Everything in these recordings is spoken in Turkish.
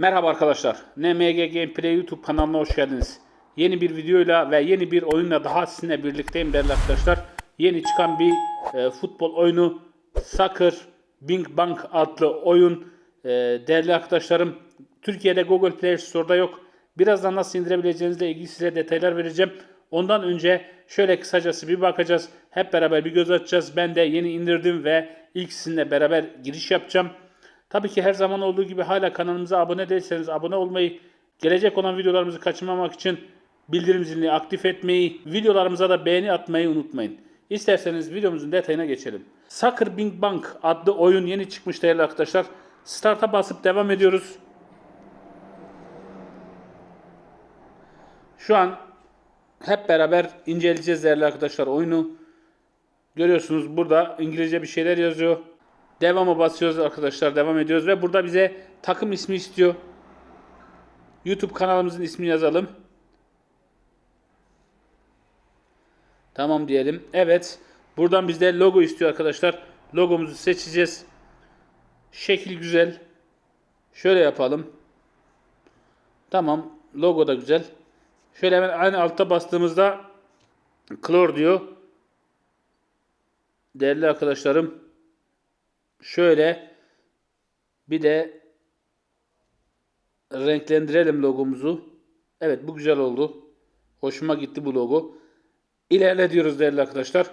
Merhaba arkadaşlar. NMG Gameplay YouTube kanalına hoş geldiniz. Yeni bir videoyla ve yeni bir oyunla daha sizinle birlikteyim değerli arkadaşlar. Yeni çıkan bir e, futbol oyunu Soccer Bing Bang adlı oyun. E, değerli arkadaşlarım Türkiye'de Google Play Store'da yok. Birazdan nasıl indirebileceğinizle ilgili size detaylar vereceğim. Ondan önce şöyle kısacası bir bakacağız. Hep beraber bir göz atacağız. Ben de yeni indirdim ve ilk sizinle beraber giriş yapacağım. Tabii ki her zaman olduğu gibi hala kanalımıza abone değilseniz abone olmayı, gelecek olan videolarımızı kaçırmamak için bildirim zilini aktif etmeyi, videolarımıza da beğeni atmayı unutmayın. İsterseniz videomuzun detayına geçelim. Soccer Bing Bang adlı oyun yeni çıkmış değerli arkadaşlar. Start'a basıp devam ediyoruz. Şu an hep beraber inceleyeceğiz değerli arkadaşlar oyunu. Görüyorsunuz burada İngilizce bir şeyler yazıyor. Devam'a basıyoruz arkadaşlar. Devam ediyoruz ve burada bize takım ismi istiyor. YouTube kanalımızın ismini yazalım. Tamam diyelim. Evet. Buradan bizde logo istiyor arkadaşlar. Logomuzu seçeceğiz. Şekil güzel. Şöyle yapalım. Tamam. Logo da güzel. Şöyle hemen aynı altta bastığımızda Klor diyor. Değerli arkadaşlarım şöyle bir de renklendirelim logomuzu. Evet bu güzel oldu. Hoşuma gitti bu logo. İlerle diyoruz değerli arkadaşlar.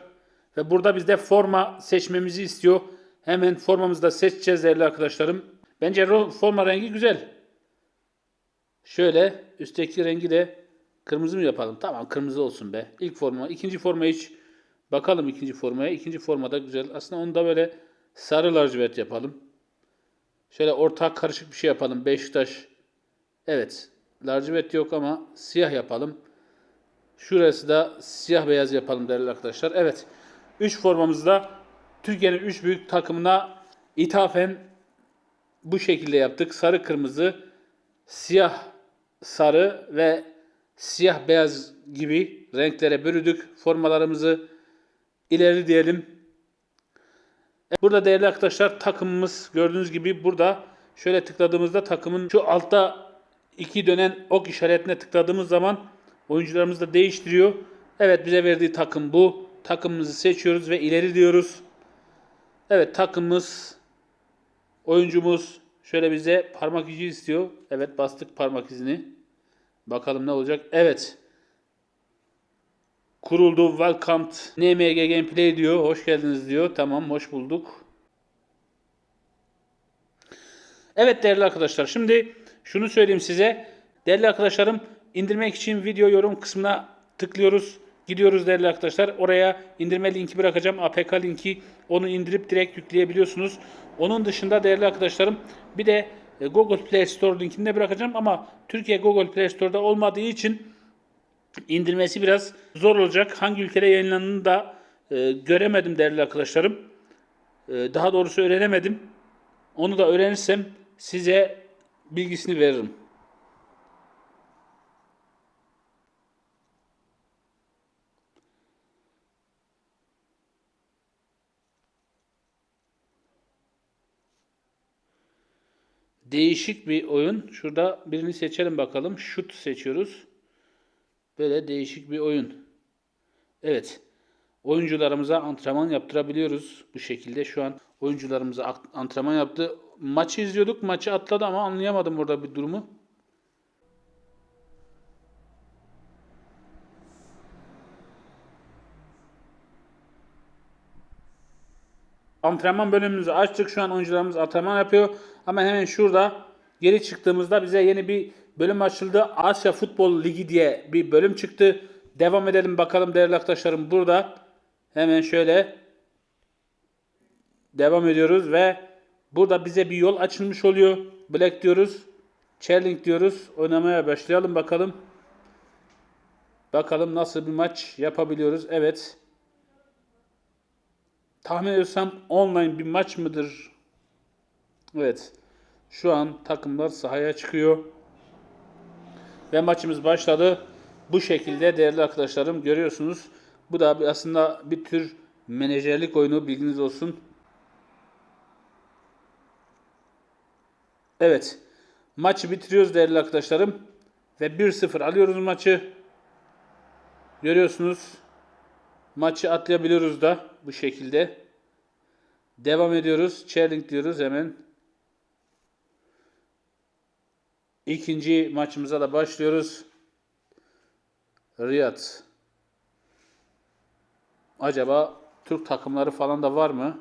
Ve burada bizde forma seçmemizi istiyor. Hemen formamızı da seçeceğiz değerli arkadaşlarım. Bence forma rengi güzel. Şöyle üstteki rengi de kırmızı mı yapalım? Tamam kırmızı olsun be. İlk forma. ikinci forma hiç bakalım ikinci formaya. İkinci forma da güzel. Aslında onu da böyle sarı lacivert yapalım. Şöyle ortak karışık bir şey yapalım. Beşiktaş. Evet. Lacivert yok ama siyah yapalım. Şurası da siyah beyaz yapalım değerli arkadaşlar. Evet. 3 formamızda Türkiye'nin 3 büyük takımına ithafen bu şekilde yaptık. Sarı kırmızı, siyah sarı ve siyah beyaz gibi renklere bölüdük formalarımızı. ileri diyelim. Burada değerli arkadaşlar takımımız gördüğünüz gibi burada şöyle tıkladığımızda takımın şu altta iki dönen ok işaretine tıkladığımız zaman oyuncularımız da değiştiriyor. Evet bize verdiği takım bu. Takımımızı seçiyoruz ve ileri diyoruz. Evet takımımız oyuncumuz şöyle bize parmak izi istiyor. Evet bastık parmak izini. Bakalım ne olacak. Evet. Kuruldu. Welcome NMG Gameplay diyor. Hoş geldiniz diyor. Tamam hoş bulduk. Evet değerli arkadaşlar. Şimdi şunu söyleyeyim size. Değerli arkadaşlarım indirmek için video yorum kısmına tıklıyoruz. Gidiyoruz değerli arkadaşlar. Oraya indirme linki bırakacağım. APK linki. Onu indirip direkt yükleyebiliyorsunuz. Onun dışında değerli arkadaşlarım bir de e, Google Play Store linkini de bırakacağım ama Türkiye Google Play Store'da olmadığı için indirmesi biraz zor olacak. Hangi ülkede yayınlandığını da e, göremedim değerli arkadaşlarım. E, daha doğrusu öğrenemedim. Onu da öğrenirsem size bilgisini veririm. Değişik bir oyun. Şurada birini seçelim bakalım. Şut seçiyoruz. Böyle değişik bir oyun. Evet. Oyuncularımıza antrenman yaptırabiliyoruz bu şekilde. Şu an oyuncularımıza antrenman yaptı. Maçı izliyorduk. Maçı atladı ama anlayamadım orada bir durumu. Antrenman bölümümüzü açtık. Şu an oyuncularımız antrenman yapıyor. Ama hemen şurada geri çıktığımızda bize yeni bir bölüm açıldı. Asya Futbol Ligi diye bir bölüm çıktı. Devam edelim bakalım değerli arkadaşlarım. Burada hemen şöyle devam ediyoruz ve burada bize bir yol açılmış oluyor. Black diyoruz. Challenge diyoruz. Oynamaya başlayalım bakalım. Bakalım nasıl bir maç yapabiliyoruz. Evet. Tahmin ediyorsam online bir maç mıdır? Evet. Şu an takımlar sahaya çıkıyor. Ve maçımız başladı. Bu şekilde değerli arkadaşlarım görüyorsunuz. Bu da aslında bir tür menajerlik oyunu bilginiz olsun. Evet. Maçı bitiriyoruz değerli arkadaşlarım. Ve 1-0 alıyoruz maçı. Görüyorsunuz. Maçı atlayabiliyoruz da bu şekilde. Devam ediyoruz. Challenge diyoruz hemen. İkinci maçımıza da başlıyoruz. Riyad. Acaba Türk takımları falan da var mı?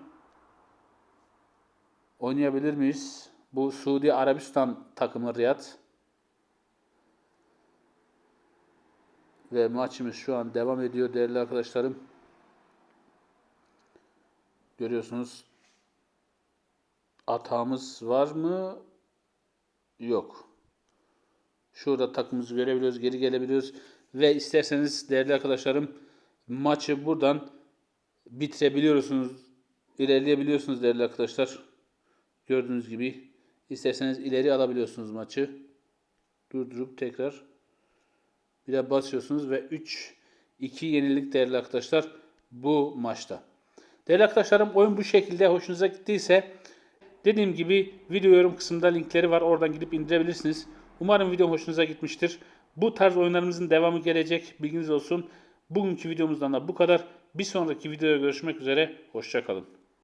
Oynayabilir miyiz? Bu Suudi Arabistan takımı Riyad. Ve maçımız şu an devam ediyor değerli arkadaşlarım. Görüyorsunuz. Atağımız var mı? Yok. Şurada takımımızı görebiliyoruz, geri gelebiliyoruz. Ve isterseniz değerli arkadaşlarım maçı buradan bitirebiliyorsunuz. ilerleyebiliyorsunuz değerli arkadaşlar. Gördüğünüz gibi. isterseniz ileri alabiliyorsunuz maçı. Durdurup tekrar bir de basıyorsunuz ve 3-2 yenilik değerli arkadaşlar bu maçta. Değerli arkadaşlarım oyun bu şekilde hoşunuza gittiyse dediğim gibi video yorum kısmında linkleri var. Oradan gidip indirebilirsiniz. Umarım video hoşunuza gitmiştir. Bu tarz oyunlarımızın devamı gelecek. Bilginiz olsun. Bugünkü videomuzdan da bu kadar. Bir sonraki videoda görüşmek üzere. Hoşçakalın.